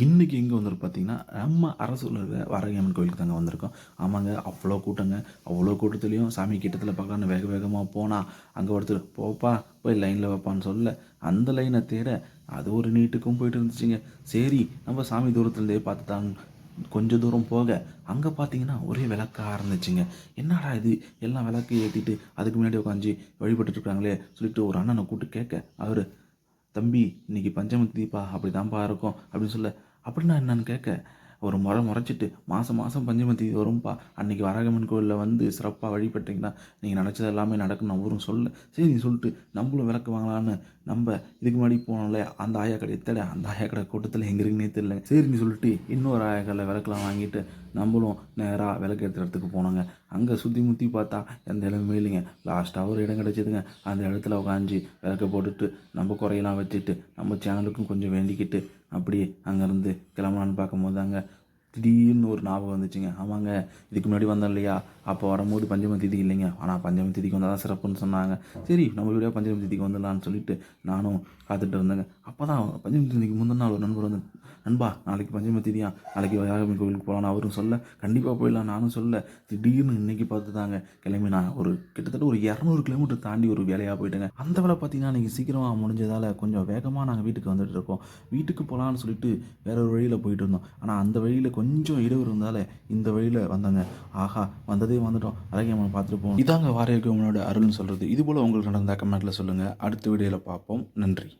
இன்றைக்கி எங்கே வந்திருக்கு பார்த்தீங்கன்னா நம்ம அரசூரில் இருக்கிற வாரகியம்மன் கோயிலுக்கு தாங்க வந்திருக்கோம். ஆமாங்க அவ்வளோ கூட்டங்க அவ்வளோ கூட்டத்துலேயும் சாமி கிட்டத்தில் பார்க்கலான்னு வேக வேகமாக போனால் அங்கே ஒருத்தர் போப்பா போய் லைனில் வைப்பான்னு சொல்ல அந்த லைனை தேட அது ஒரு நீட்டுக்கும் போயிட்டு இருந்துச்சுங்க. சரி நம்ம சாமி தூரத்துலேருந்தே பார்த்து தான் கொஞ்சம் தூரம் போக அங்கே பார்த்தீங்கன்னா ஒரே விளக்காக இருந்துச்சுங்க. என்னடா இது? எல்லாம் விளக்கு ஏற்றிட்டு அதுக்கு முன்னாடி உட்காந்து வழிபட்டுருக்காங்களே சொல்லிட்டு ஒரு அண்ணனை கூப்பிட்டு கேட்க அவர் தம்பி இன்னைக்கு பஞ்சமி தீபா அப்படி தான்ப்பா இருக்கும். அப்படின்னு சொல்ல அப்படின்னா என்னன்னு கேட்க ஒரு முறை முறைச்சிட்டு மாதம் மாதம் பஞ்சமி தீபம் வரும்ப்பா அன்னைக்கு வரகம்மன் கோயிலில் வந்து சிறப்பாக வழிபட்டிங்கன்னா நீங்கள் நினச்சது எல்லாமே நடக்கும். அவரும் சொல்ல. சரி சொல்லிட்டு நம்மளும் விளக்கு வாங்கலான்னு நம்ம இதுக்கு முன்னாடி போனோம்ல அந்த ஆயா கடை எத்தட அந்த ஆயா கடை கூட்டத்தில் எங்கே இருக்குன்னே தெரியல. சரின்னு சொல்லிட்டு இன்னொரு ஆயா கடையில் விளக்குலாம் வாங்கிட்டு நம்மளும் நேராக விளக்கு எடுத்த இடத்துக்கு போனோங்க. அங்கே சுற்றி முற்றி பார்த்தா எந்த இடமுமே இல்லைங்க. லாஸ்ட்டாக ஒரு இடம் கிடச்சிதுங்க. அந்த இடத்துல உட்காந்து விளக்க போட்டுட்டு நம்ம குறையெல்லாம் வச்சுட்டு நம்ம சேனலுக்கும் கொஞ்சம் வேண்டிக்கிட்டு அப்படி அங்கேருந்து கிளம்பலான்னு பார்க்கும்போது அங்கே திடீர்னு ஒரு ஞாபகம் வந்துச்சுங்க. ஆமாங்க இதுக்கு முன்னாடி வந்தோம் இல்லையா? அப்போ வரும்போது பஞ்சம திதி இல்லைங்க. ஆனால் பஞ்சம திதிக்கு வந்தால் தான் சிறப்புன்னு சொன்னாங்க. சரி நம்ம வீடியோ பஞ்சமி திதிக்கு வந்துடலான்னு சொல்லிட்டு நானும் காத்துட்டு இருந்தேங்க. அப்போ தான் பஞ்சம திதிக்கு முந்தின நாள் ஒரு நண்பர் வந்து நண்பா நாளைக்கு பஞ்சம திதியா நாளைக்கு யாகமி கோவிலுக்கு போகலான்னு அவரும் சொல்ல கண்டிப்பாக போயிடலாம் நானும் சொல்ல. திடீர்னு இன்னைக்கு பார்த்து தாங்க கிளம்பி நான் ஒரு கிட்டத்தட்ட ஒரு இரநூறு கிலோமீட்டர் தாண்டி ஒரு வேலையாக போயிட்டேங்க. அந்த வேலை பார்த்தீங்கன்னா இன்றைக்கி சீக்கிரமாக முடிஞ்சதால் கொஞ்சம் வேகமாக நாங்கள் வீட்டுக்கு வந்துட்டு இருக்கோம். வீட்டுக்கு போகலான்னு சொல்லிட்டு வேற ஒரு வழியில் போயிட்டு இருந்தோம். ஆனால் அந்த வழியில் கொஞ்சம் இடையூறு இருந்தால இந்த வழியில் வந்தாங்க. ஆஹா வந்ததே வந்துட்டோம். அழகியம்மன் பார்த்துட்டு போவோம். இதாங்க வாரியகம்மனோட அருள்னு சொல்கிறது இது போல் உங்களுக்கு நடந்த கமெண்ட்டில் சொல்லுங்கள் அடுத்த வீடியோவில் பார்ப்போம். நன்றி.